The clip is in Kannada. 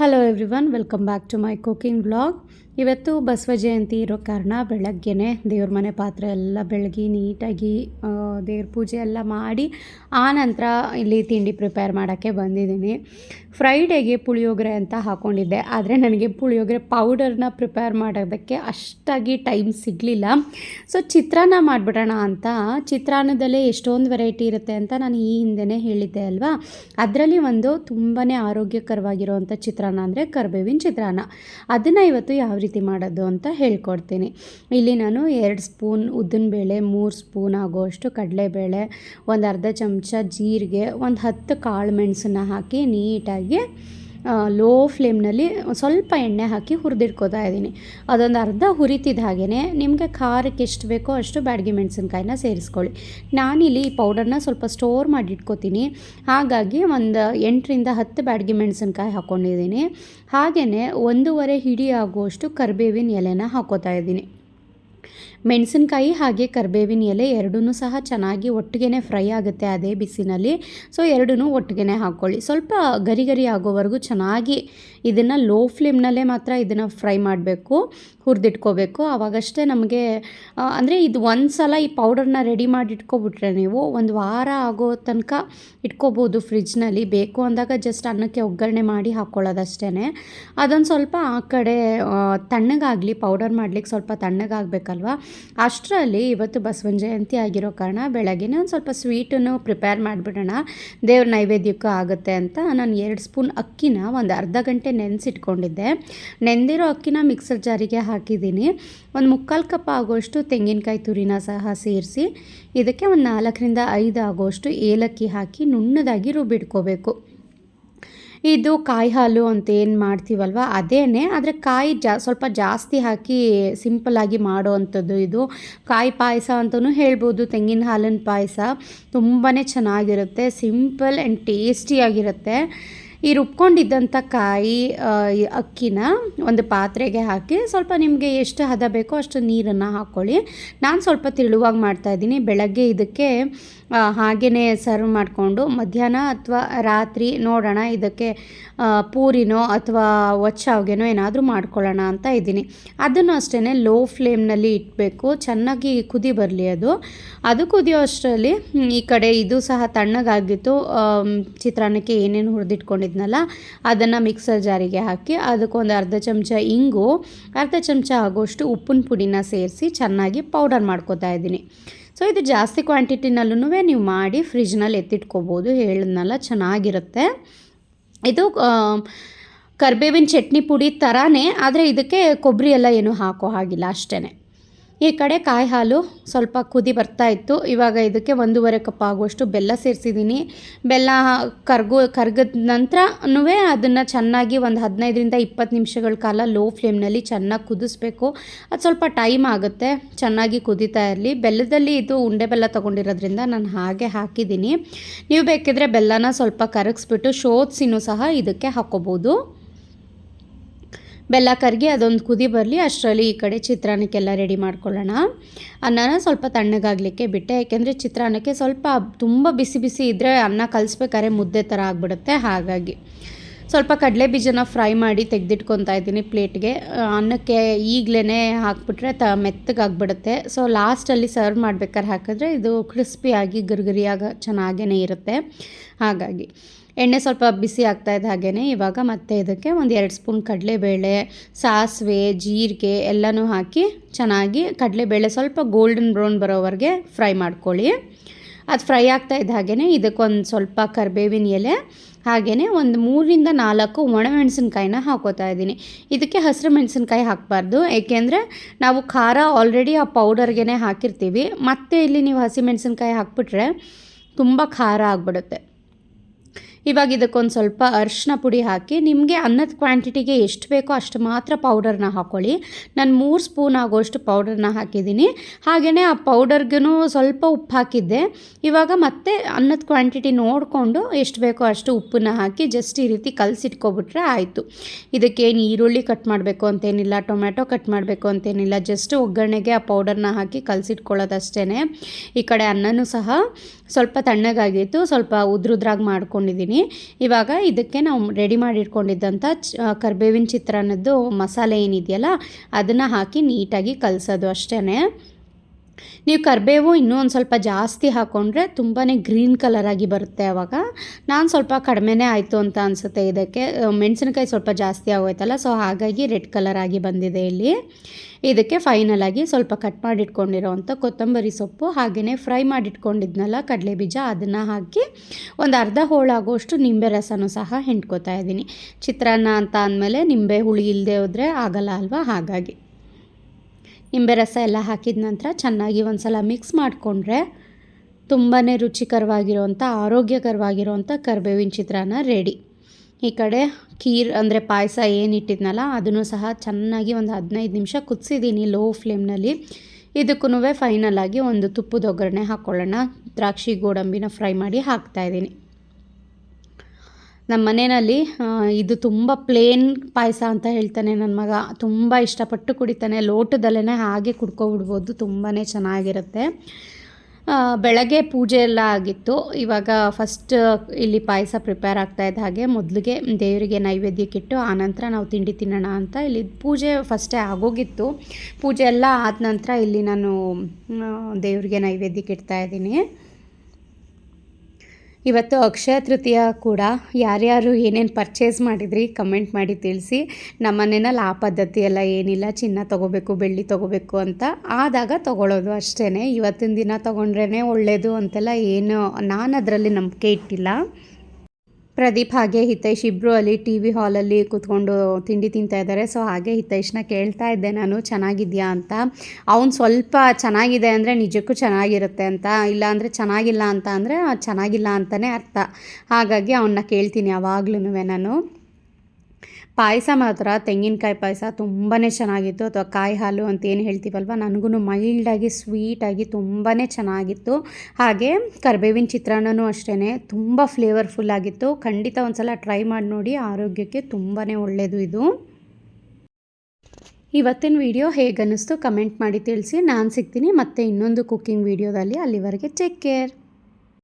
Hello everyone welcome back to my cooking blog ಇವತ್ತು ಬಸವ ಜಯಂತಿ ಇರೋ ಕಾರಣ ಬೆಳಗ್ಗೆನೆ ದೇವ್ರ ಮನೆ ಪಾತ್ರೆ ಎಲ್ಲ ಬೆಳಗಿ ನೀಟಾಗಿ ದೇವ್ರ ಪೂಜೆ ಎಲ್ಲ ಮಾಡಿ, ಆ ನಂತರ ಇಲ್ಲಿ ತಿಂಡಿ ಪ್ರಿಪೇರ್ ಮಾಡೋಕ್ಕೆ ಬಂದಿದ್ದೀನಿ. ಫ್ರೈಡೇಗೆ ಪುಳಿಯೋಗರೆ ಅಂತ ಹಾಕ್ಕೊಂಡಿದ್ದೆ ಆದರೆ ನನಗೆ ಪುಳಿಯೋಗರೆ ಪೌಡರ್ನ ಪ್ರಿಪೇರ್ ಮಾಡೋದಕ್ಕೆ ಅಷ್ಟಾಗಿ ಟೈಮ್ ಸಿಗಲಿಲ್ಲ. ಸೊ ಚಿತ್ರಾನ್ನ ಮಾಡಿಬಿಡೋಣ ಅಂತ, ಚಿತ್ರಾನ್ನದಲ್ಲೇ ಎಷ್ಟೊಂದು ವೆರೈಟಿ ಇರುತ್ತೆ ಅಂತ ನಾನು ಈ ಹಿಂದೆನೇ ಹೇಳಿದ್ದೆ ಅಲ್ವಾ? ಅದರಲ್ಲಿ ಒಂದು ತುಂಬಾ ಆರೋಗ್ಯಕರವಾಗಿರುವಂಥ ಚಿತ್ರಾನ್ನ ಅಂದರೆ ಕರ್ಬೇವಿನ ಚಿತ್ರಾನ್ನ. ಅದನ್ನು ಇವತ್ತು ಯಾವ ರೀತಿ ಮಾಡೋದು ಅಂತ ಹೇಳ್ಕೊಡ್ತೀನಿ. ಇಲ್ಲಿ ನಾನು ಎರಡು ಸ್ಪೂನ್ ಉದ್ದಿನಬೇಳೆ, ಮೂರು ಸ್ಪೂನ್ ಆಗೋಷ್ಟು ಕಡಲೆಬೇಳೆ, ಒಂದು ಅರ್ಧ ಚಮಚ ಜೀರಿಗೆ, ಒಂದು ಹತ್ತು ಕಾಳು ಮೆಣಸನ್ನ ಹಾಕಿ ನೀಟಾಗಿ ಲೋ ಫ್ಲೇಮ್ನಲ್ಲಿ ಸ್ವಲ್ಪ ಎಣ್ಣೆ ಹಾಕಿ ಹುರಿದಿಟ್ಕೋತಾ ಇದ್ದೀನಿ. ಅದೊಂದು ಅರ್ಧ ಹುರಿತಿದ್ದ ಹಾಗೆಯೇ ನಿಮಗೆ ಖಾರಕ್ಕೆ ಎಷ್ಟು ಬೇಕೋ ಅಷ್ಟು ಬ್ಯಾಡಗಿ ಮೆಣಸಿನ್ಕಾಯಿನ ಸೇರಿಸ್ಕೊಳ್ಳಿ. ನಾನಿಲ್ಲಿ ಈ ಪೌಡರ್ನ ಸ್ವಲ್ಪ ಸ್ಟೋರ್ ಮಾಡಿ ಇಟ್ಕೋತೀನಿ. ಹಾಗಾಗಿ ಒಂದು ಎಂಟರಿಂದ ಹತ್ತು ಬ್ಯಾಡಗಿ ಮೆಣಸಿನ್ಕಾಯಿ ಹಾಕ್ಕೊಂಡಿದ್ದೀನಿ ಹಾಗೆಯೇ ಒಂದೂವರೆ ಹಿಡಿ ಆಗುವಷ್ಟು ಕರಿಬೇವಿನ ಎಲೆನ ಹಾಕೋತಾ ಇದ್ದೀನಿ. ಮೆಣಸಿನ್ಕಾಯಿ ಹಾಗೆ ಕರಿಬೇವಿನ ಎಲೆ ಎರಡೂ ಸಹ ಚೆನ್ನಾಗಿ ಒಟ್ಟಿಗೆ ಫ್ರೈ ಆಗುತ್ತೆ ಅದೇ ಬಿಸಿನಲ್ಲಿ. ಸೊ ಎರಡೂ ಒಟ್ಟಿಗೆ ಹಾಕ್ಕೊಳ್ಳಿ. ಸ್ವಲ್ಪ ಗರಿ ಗರಿ ಆಗೋವರೆಗೂ ಚೆನ್ನಾಗಿ ಇದನ್ನು ಲೋ ಫ್ಲೇಮ್ನಲ್ಲೇ ಮಾತ್ರ ಇದನ್ನು ಫ್ರೈ ಮಾಡಬೇಕು, ಹುರಿದಿಟ್ಕೋಬೇಕು. ಆವಾಗಷ್ಟೇ ನಮಗೆ ಅಂದರೆ ಇದು ಒಂದು ಸಲ ಈ ಪೌಡರ್ನ ರೆಡಿ ಮಾಡಿ ಇಟ್ಕೊಬಿಟ್ರೆ ನೀವು ಒಂದು ವಾರ ಆಗೋ ತನಕ ಇಟ್ಕೋಬೋದು ಫ್ರಿಜ್ನಲ್ಲಿ. ಬೇಕು ಅಂದಾಗ ಜಸ್ಟ್ ಅನ್ನಕ್ಕೆ ಒಗ್ಗರಣೆ ಮಾಡಿ ಹಾಕ್ಕೊಳ್ಳೋದಷ್ಟೇ ಅದೊಂದು ಸ್ವಲ್ಪ ಆ ಕಡೆ ತಣ್ಣಗಾಗಲಿ, ಪೌಡರ್ ಮಾಡ್ಲಿಕ್ಕೆ ಸ್ವಲ್ಪ ತಣ್ಣಗಾಗಬೇಕಲ್ವ? ಅಷ್ಟರಲ್ಲಿ ಇವತ್ತು ಬಸವನ ಜಯಂತಿ ಆಗಿರೋ ಕಾರಣ ಬೆಳಗ್ಗೆ ಒಂದು ಸ್ವಲ್ಪ ಸ್ವೀಟನ್ನು ಪ್ರಿಪೇರ್ ಮಾಡಿಬಿಡೋಣ. ದೇವ್ರ ನೈವೇದ್ಯಕ್ಕೂ ಆಗುತ್ತೆ ಅಂತ ನಾನು ಎರಡು ಸ್ಪೂನ್ ಅಕ್ಕಿನ ಒಂದು ಅರ್ಧ ಗಂಟೆ ನೆನೆಸಿಟ್ಕೊಂಡಿದ್ದೆ. ನೆಂದಿರೋ ಅಕ್ಕಿನ ಮಿಕ್ಸರ್ ಜಾರಿಗೆ ಹಾಕಿದ್ದೀನಿ. ಒಂದು ಮುಕ್ಕಾಲು ಕಪ್ ಆಗೋಷ್ಟು ತೆಂಗಿನಕಾಯಿ ತುರಿನ ಸಹ ಸೇರಿಸಿ, ಇದಕ್ಕೆ ಒಂದು ನಾಲ್ಕರಿಂದ ಐದು ಆಗೋಷ್ಟು ಏಲಕ್ಕಿ ಹಾಕಿ ನುಣ್ಣದಾಗಿ ರುಬ್ಬಿಟ್ಕೋಬೇಕು. ಇದು ಕಾಯಿ ಹಾಲು ಅಂತ ಏನು ಮಾಡ್ತೀವಲ್ವ? ಅದೇನೆ, ಆದರೆ ಕಾಯಿ ಜಾ, ಸ್ವಲ್ಪ ಜಾಸ್ತಿ ಹಾಕಿ ಸಿಂಪಲ್ಲಾಗಿ ಮಾಡೋ ಅಂಥದ್ದು ಇದು. ಕಾಯಿ ಪಾಯಸ ಅಂತಲೂ ಹೇಳ್ಬೋದು, ತೆಂಗಿನ ಹಾಲಿನ ಪಾಯಸ. ತುಂಬಾ ಚೆನ್ನಾಗಿರುತ್ತೆ ಸಿಂಪಲ್ ಆ್ಯಂಡ್ ಟೇಸ್ಟಿಯಾಗಿರುತ್ತೆ ಈ ರುಬ್ಕೊಂಡಿದ್ದಂಥ ಕಾಯಿ ಅಕ್ಕಿನ ಒಂದು ಪಾತ್ರೆಗೆ ಹಾಕಿ ಸ್ವಲ್ಪ ನಿಮಗೆ ಎಷ್ಟು ಹದ ಬೇಕೋ ಅಷ್ಟು ನೀರನ್ನು ಹಾಕ್ಕೊಳ್ಳಿ ನಾನು ಸ್ವಲ್ಪ ತಿಳುವಾಗಿ ಮಾಡ್ತಾಯಿದ್ದೀನಿ ಬೆಳಗ್ಗೆ ಇದಕ್ಕೆ ಆ, ಹಾಗೇನೇ ಸರ್ವ್ ಮಾಡಿಕೊಂಡು ಮಧ್ಯಾಹ್ನ ಅಥವಾ ರಾತ್ರಿ ನೋಡೋಣ ಇದಕ್ಕೆ ಪೂರಿನೋ ಅಥವಾ ಒಚ್ಚಾವ್ಗೆನೋ ಏನಾದರೂ ಮಾಡ್ಕೊಳ್ಳೋಣ ಅಂತ ಇದ್ದೀನಿ. ಅದನ್ನು ಅಷ್ಟೇ ಲೋ ಫ್ಲೇಮ್ನಲ್ಲಿ ಇಡಬೇಕು ಚೆನ್ನಾಗಿ ಕುದಿ ಬರಲಿ ಅದು. ಅದು ಕುದಿಯೋ ಅಷ್ಟರಲ್ಲಿ ಈ ಕಡೆ ಇದು ಸಹ ತಣ್ಣಗಾಗಿತ್ತು. ಚಿತ್ರಾನ್ನಕ್ಕೆ ಏನೇನು ಹುರಿದಿಟ್ಕೊಂಡಿದ್ನಲ್ಲ ಅದನ್ನು ಮಿಕ್ಸರ್ ಜಾರಿಗೆ ಹಾಕಿ ಅದಕ್ಕೊಂದು ಅರ್ಧ ಚಮಚ ಇಂಗು ಅರ್ಧ ಚಮಚ ಆಗೋಷ್ಟು ಉಪ್ಪಿನ ಪುಡಿನ ಸೇರಿಸಿ ಚೆನ್ನಾಗಿ ಪೌಡರ್ ಮಾಡ್ಕೊತಾ ಇದ್ದೀನಿ. ಸೊ ಇದು ಜಾಸ್ತಿ ಕ್ವಾಂಟಿಟಿನಲ್ಲೂ ನೀವು ಮಾಡಿ ಫ್ರಿಜ್ನಲ್ಲಿ ಎತ್ತಿಟ್ಕೋಬೋದು. ಹೇಳಿದ್ನಲ್ಲ, ಚೆನ್ನಾಗಿರುತ್ತೆ. ಇದು ಕರ್ಬೇವಿನ ಚಟ್ನಿ ಪುಡಿ ಥರನೇ ಆದರೆ ಇದಕ್ಕೆ ಕೊಬ್ಬರಿ ಎಲ್ಲ ಏನು ಹಾಕೋ ಹಾಗಿಲ್ಲ ಅಷ್ಟೇ ಈ ಕಡೆ ಕಾಯಿ ಹಾಲು ಸ್ವಲ್ಪ ಕುದಿ ಬರ್ತಾ ಇತ್ತು. ಇವಾಗ ಇದಕ್ಕೆ ಒಂದೂವರೆ ಕಪ್ ಆಗುವಷ್ಟು ಬೆಲ್ಲ ಸೇರಿಸಿದ್ದೀನಿ. ಬೆಲ್ಲ ಕರ್ಗು, ಕರ್ಗದ ನಂತರನೂ ಅದನ್ನು ಚೆನ್ನಾಗಿ ಒಂದು ಹದಿನೈದರಿಂದ ಇಪ್ಪತ್ತು ನಿಮಿಷಗಳ ಕಾಲ ಲೋ ಫ್ಲೇಮ್ನಲ್ಲಿ ಚೆನ್ನಾಗಿ ಕುದಿಸ್ಬೇಕು. ಅದು ಸ್ವಲ್ಪ ಟೈಮ್ ಆಗುತ್ತೆ, ಚೆನ್ನಾಗಿ ಕುದೀತಾ ಇರಲಿ. ಬೆಲ್ಲದಲ್ಲಿ ಇದು ಉಂಡೆ ಬೆಲ್ಲ ತೊಗೊಂಡಿರೋದ್ರಿಂದ ನಾನು ಹಾಗೆ ಹಾಕಿದ್ದೀನಿ. ನೀವು ಬೇಕಿದ್ರೆ ಬೆಲ್ಲನ ಸ್ವಲ್ಪ ಕರಗಿಸ್ಬಿಟ್ಟು, ಶೋತ್ಸಿನೂ ಸಹ ಇದಕ್ಕೆ ಹಾಕ್ಕೋಬೋದು ಬೆಲ್ಲ ಕರ್ಗಿ ಅದೊಂದು ಕುದಿ ಬರಲಿ, ಅಷ್ಟರಲ್ಲಿ ಈ ಕಡೆ ಚಿತ್ರಾನ್ನಕ್ಕೆಲ್ಲ ರೆಡಿ ಮಾಡ್ಕೊಳ್ಳೋಣ. ಅನ್ನನ ಸ್ವಲ್ಪ ತಣ್ಣಗಾಗಲಿಕ್ಕೆ ಬಿಟ್ಟೆ, ಯಾಕೆಂದರೆ ಚಿತ್ರಾನ್ನಕ್ಕೆ ಸ್ವಲ್ಪ ತುಂಬ ಬಿಸಿ ಬಿಸಿ ಇದ್ದರೆ ಅನ್ನ ಕಲಿಸ್ಬೇಕಾದ್ರೆ ಮುದ್ದೆ ಥರ ಆಗಿಬಿಡುತ್ತೆ, ಹಾಗಾಗಿ. ಸ್ವಲ್ಪ ಕಡಲೆ ಬೀಜನ ಫ್ರೈ ಮಾಡಿ ತೆಗೆದಿಟ್ಕೊತಾ ಇದ್ದೀನಿ ಪ್ಲೇಟ್ಗೆ. ಅನ್ನಕ್ಕೆ ಈಗಲೇ ಹಾಕ್ಬಿಟ್ರೆ ತ, ಮೆತ್ತಗಾಗ್ಬಿಡುತ್ತೆ. ಸೊ ಲಾಸ್ಟಲ್ಲಿ ಸರ್ವ್ ಮಾಡ್ಬೇಕಾದ್ರೆ ಹಾಕಿದ್ರೆ ಇದು ಕ್ರಿಸ್ಪಿಯಾಗಿ ಗರಿಗರಿಯಾಗ ಚೆನ್ನಾಗೇ ಇರುತ್ತೆ. ಹಾಗಾಗಿ, ಎಣ್ಣೆ ಸ್ವಲ್ಪ ಬಿಸಿ ಆಗ್ತಾ ಇದ್ದ ಹಾಗೇ ಇವಾಗ ಮತ್ತೆ ಇದಕ್ಕೆ ಒಂದು ಎರಡು ಸ್ಪೂನ್ ಕಡಲೆಬೇಳೆ, ಸಾಸಿವೆ, ಜೀರಿಗೆ ಎಲ್ಲನೂ ಹಾಕಿ ಚೆನ್ನಾಗಿ ಕಡಲೆಬೇಳೆ ಸ್ವಲ್ಪ ಗೋಲ್ಡನ್ ಬ್ರೌನ್ ಬರೋವರೆಗೆ ಫ್ರೈ ಮಾಡ್ಕೊಳ್ಳಿ. ಅದು ಫ್ರೈ ಆಗ್ತಾ ಇದ್ದ ಹಾಗೇ ಇದಕ್ಕೊಂದು ಸ್ವಲ್ಪ ಕರಿಬೇವಿನ ಎಲೆ ಹಾಗೇ ಒಂದು ಮೂರಿಂದ ನಾಲ್ಕು ಒಣಮೆಣಸಿನ್ಕಾಯಿನ ಹಾಕೋತಾ ಇದ್ದೀನಿ. ಇದಕ್ಕೆ ಹಸಿರು ಮೆಣಸಿನ್ಕಾಯಿ ಹಾಕಬಾರ್ದು, ಏಕೆಂದರೆ ನಾವು ಖಾರ ಆಲ್ರೆಡಿ ಆ ಪೌಡರ್ಗೆ ಹಾಕಿರ್ತೀವಿ. ಮತ್ತೆ ಇಲ್ಲಿ ನೀವು ಹಸಿ ಮೆಣಸಿನ್ಕಾಯಿ ಹಾಕ್ಬಿಟ್ರೆ ತುಂಬ ಖಾರ ಆಗಿಬಿಡುತ್ತೆ. ಇವಾಗ ಇದಕ್ಕೊಂದು ಸ್ವಲ್ಪ ಅರಿಶಿನ ಪುಡಿ ಹಾಕಿ, ನಿಮಗೆ ಅನ್ನದ ಕ್ವಾಂಟಿಟಿಗೆ ಎಷ್ಟು ಬೇಕೋ ಅಷ್ಟು ಮಾತ್ರ ಪೌಡರ್ನ ಹಾಕ್ಕೊಳ್ಳಿ ನಾನು ಮೂರು ಸ್ಪೂನ್ ಆಗೋಷ್ಟು ಪೌಡರ್ನ ಹಾಕಿದ್ದೀನಿ. ಹಾಗೆಯೇ ಆ ಪೌಡರ್ಗೂ ಸ್ವಲ್ಪ ಉಪ್ಪು ಹಾಕಿದ್ದೆ. ಇವಾಗ ಮತ್ತೆ ಅನ್ನದ ಕ್ವಾಂಟಿಟಿ ನೋಡಿಕೊಂಡು ಎಷ್ಟು ಬೇಕೋ ಅಷ್ಟು ಉಪ್ಪನ್ನ ಹಾಕಿ ಜಸ್ಟ್ ಈ ರೀತಿ ಕಲಸಿಟ್ಕೊಬಿಟ್ರೆ ಆಯಿತು. ಇದಕ್ಕೇನು ಈರುಳ್ಳಿ ಕಟ್ ಮಾಡಬೇಕು ಅಂತೇನಿಲ್ಲ ಟೊಮೆಟೊ ಕಟ್ ಮಾಡಬೇಕು ಅಂತೇನಿಲ್ಲ, ಜಸ್ಟ್ ಒಗ್ಗರಣೆಗೆ ಆ ಪೌಡರ್ನ ಹಾಕಿ ಕಲಸಿಟ್ಕೊಳ್ಳೋದಷ್ಟೇ ಈ ಕಡೆ ಅನ್ನನೂ ಸಹ ಸ್ವಲ್ಪ ತಣ್ಣಗಾಗಿತ್ತು ಸ್ವಲ್ಪ ಉದ್ರುದ್ರಾಗಿ ಮಾಡ್ಕೊಂಡಿದ್ದೀನಿ ಇವಾಗ ಇದಕ್ಕೆ ನಾವು ರೆಡಿ ಮಾಡಿಟ್ಕೊಂಡಿದ್ದಂಥ ಕರ್ಬೇವಿನ ಚಿತ್ರಾನ್ನದ್ದು ಮಸಾಲೆ ಏನಿದೆಯಲ್ಲ ಅದನ್ನು ಹಾಕಿ ನೀಟಾಗಿ ಕಲಸೋದು ಅಷ್ಟೇ ನೀವು ಕರಿಬೇವು ಇನ್ನೂ ಒಂದು ಸ್ವಲ್ಪ ಜಾಸ್ತಿ ಹಾಕ್ಕೊಂಡ್ರೆ ತುಂಬಾ ಗ್ರೀನ್ ಕಲರಾಗಿ ಬರುತ್ತೆ ಆವಾಗ ನಾನು ಸ್ವಲ್ಪ ಕಡಿಮೆನೇ ಆಯಿತು ಅಂತ ಅನಿಸುತ್ತೆ ಇದಕ್ಕೆ. ಮೆಣಸಿನಕಾಯಿ ಸ್ವಲ್ಪ ಜಾಸ್ತಿ ಆಗೋಯ್ತಲ್ಲ ಸೊ ಹಾಗಾಗಿ ರೆಡ್ ಕಲರ್ ಆಗಿ ಬಂದಿದೆ ಇಲ್ಲಿ. ಇದಕ್ಕೆ ಫೈನಲ್ ಆಗಿ ಸ್ವಲ್ಪ ಕಟ್ ಮಾಡಿಟ್ಕೊಂಡಿರೋವಂಥ ಕೊತ್ತಂಬರಿ ಸೊಪ್ಪು ಹಾಗೆಯೇ ಫ್ರೈ ಮಾಡಿಟ್ಕೊಂಡಿದ್ನಲ್ಲ ಕಡಲೆ ಬೀಜ, ಅದನ್ನು ಹಾಕಿ ಒಂದು ಅರ್ಧ ಹೋಳಾಗುವಷ್ಟು ನಿಂಬೆ ರಸನೂ ಸಹ ಹೆಂಡ್ಕೋತಾ ಇದ್ದೀನಿ. ಚಿತ್ರಾನ್ನ ಅಂತ ಅಂದಮೇಲೆ ನಿಂಬೆ ಹುಳಿ ಇಲ್ಲದೆ ಹೋದರೆ ಆಗಲ್ಲ ಅಲ್ವಾ? ಹಾಗಾಗಿ. ನಿಂಬೆ ರಸ ಎಲ್ಲ ಹಾಕಿದ ನಂತರ ಚೆನ್ನಾಗಿ ಒಂದು ಸಲ ಮಿಕ್ಸ್ ಮಾಡಿಕೊಂಡ್ರೆ ತುಂಬಾ ರುಚಿಕರವಾಗಿರುವಂಥ ಆರೋಗ್ಯಕರವಾಗಿರುವಂಥ ಕರ್ಬೇವಿನ ಚಿತ್ರಾನ್ನ ರೆಡಿ ಈ ಕಡೆ ಖೀರ್ ಅಂದರೆ ಪಾಯಸ ಏನು ಇಟ್ಟಿದ್ನಲ್ಲ, ಅದನ್ನು ಸಹ ಚೆನ್ನಾಗಿ ಒಂದು ಹದಿನೈದು ನಿಮಿಷ ಕುದಿಸಿದ್ದೀನಿ ಲೋ ಫ್ಲೇಮ್ನಲ್ಲಿ ಇದಕ್ಕೂ ಫೈನಲ್ ಆಗಿ ಒಂದು ತುಪ್ಪದ ಒಗ್ಗರಣೆ ಹಾಕ್ಕೊಳ್ಳೋಣ ದ್ರಾಕ್ಷಿ, ಗೋಡಂಬಿನ ಫ್ರೈ ಮಾಡಿ ಹಾಕ್ತಾಯಿದ್ದೀನಿ ನಮ್ಮ ಮನೆಯಲ್ಲಿ ಇದು ತುಂಬ ಪ್ಲೇನ್ ಪಾಯಸ ಅಂತ ಹೇಳ್ತಾನೆ ನನ್ನ ಮಗ. ತುಂಬ ಇಷ್ಟಪಟ್ಟು ಕುಡಿತಾನೆ. ಲೋಟದಲ್ಲೇ ಹಾಗೆ ಕುಡ್ಕೊಬಿಡ್ಬೋದು. ತುಂಬಾ ಚೆನ್ನಾಗಿರುತ್ತೆ. ಬೆಳಗ್ಗೆ ಪೂಜೆ ಎಲ್ಲ ಆಗಿತ್ತು. ಇವಾಗ ಫಸ್ಟ್ ಇಲ್ಲಿ ಪಾಯಸ ಪ್ರಿಪೇರ್ ಆಗ್ತಾ ಇದ್ದ ಹಾಗೆ ಮೊದಲಿಗೆ ದೇವರಿಗೆ ನೈವೇದ್ಯಕ್ಕಿಟ್ಟು ಆನಂತರ ನಾವು ತಿಂಡಿ ತಿನ್ನೋಣ ಅಂತ ಇಲ್ಲಿ ಪೂಜೆ ಫಸ್ಟೇ ಆಗೋಗಿತ್ತು. ಪೂಜೆ ಎಲ್ಲ ಆದ ನಂತರ ಇಲ್ಲಿ ನಾನು ದೇವರಿಗೆ ನೈವೇದ್ಯಕ್ಕೆ ಇಡ್ತಾ ಇದ್ದೀನಿ. ಇವತ್ತು ಅಕ್ಷಯ ತೃತೀಯ ಕೂಡ ಯಾರ್ಯಾರು ಏನೇನು ಪರ್ಚೇಸ್ ಮಾಡಿದ್ರಿ ಕಮೆಂಟ್ ಮಾಡಿ ತಿಳಿಸಿ. ನಮ್ಮನೇನಲ್ಲಿ ಆ ಪದ್ಧತಿ ಎಲ್ಲ ಏನಿಲ್ಲ, ಚಿನ್ನ ತೊಗೋಬೇಕು, ಬೆಳ್ಳಿ ತೊಗೋಬೇಕು ಅಂತ ಆದಾಗ ತೊಗೊಳ್ಳೋದು ಅಷ್ಟೇ ಇವತ್ತಿನ ದಿನ ತೊಗೊಂಡ್ರೇ ಒಳ್ಳೆಯದು ಅಂತೆಲ್ಲ ಏನು ನಾನು ಅದರಲ್ಲಿ ನಂಬಿಕೆ ಇಟ್ಟಿಲ್ಲ. ಪ್ರದೀಪ್ ಹಾಗೆ ಹಿತೈಷ್ ಇಬ್ಬರು ಅಲ್ಲಿ ಟಿ ವಿ ಹಾಲಲ್ಲಿ ಕೂತ್ಕೊಂಡು ತಿಂಡಿ ತಿಂತಾ ಇದ್ದಾರೆ. ಸೊ ಹಾಗೆ ಹಿತೈಷ್ನ ಕೇಳ್ತಾ ಇದ್ದೆ ನಾನು, ಚೆನ್ನಾಗಿದ್ಯಾ ಅಂತ. ಅವ್ನು ಸ್ವಲ್ಪ ಚೆನ್ನಾಗಿದೆ ಅಂದರೆ ನಿಜಕ್ಕೂ ಚೆನ್ನಾಗಿರುತ್ತೆ ಅಂತ. ಇಲ್ಲ ಅಂದರೆ ಚೆನ್ನಾಗಿಲ್ಲ ಅಂತ ಅಂದರೆ ಚೆನ್ನಾಗಿಲ್ಲ ಅಂತಲೇ ಅರ್ಥ. ಹಾಗಾಗಿ ಅವನ್ನ ಕೇಳ್ತೀನಿ ಯಾವಾಗ್ಲೂ ನಾನು. ಪಾಯಸ ಮಾತ್ರ, ತೆಂಗಿನಕಾಯಿ ಪಾಯಸ ತುಂಬಾ ಚೆನ್ನಾಗಿತ್ತು. ಅಥವಾ ಕಾಯಿ ಹಾಲು ಅಂತ ಏನು ಹೇಳ್ತೀವಲ್ವ ನನಗೂ ಮೈಲ್ಡಾಗಿ ಸ್ವೀಟಾಗಿ ತುಂಬಾ ಚೆನ್ನಾಗಿತ್ತು. ಹಾಗೆ ಕರ್ಬೇವಿನ ಚಿತ್ರಾನ್ನನೂ ಅಷ್ಟೇ ತುಂಬ ಫ್ಲೇವರ್ಫುಲ್ ಆಗಿತ್ತು. ಖಂಡಿತ ಒಂದು ಸಲ ಟ್ರೈ ಮಾಡಿ ನೋಡಿ, ಆರೋಗ್ಯಕ್ಕೆ ತುಂಬಾ ಒಳ್ಳೆಯದು ಇದು. ಇವತ್ತಿನ ವಿಡಿಯೋ ಹೇಗನ್ನಿಸ್ತು ಕಮೆಂಟ್ ಮಾಡಿ ತಿಳಿಸಿ. ನಾನು ಸಿಗ್ತೀನಿ ಮತ್ತೆ ಇನ್ನೊಂದು ಕುಕ್ಕಿಂಗ್ ವಿಡಿಯೋದಲ್ಲಿ ಅಲ್ಲಿವರೆಗೆ ಟೇಕ್ ಕೇರ್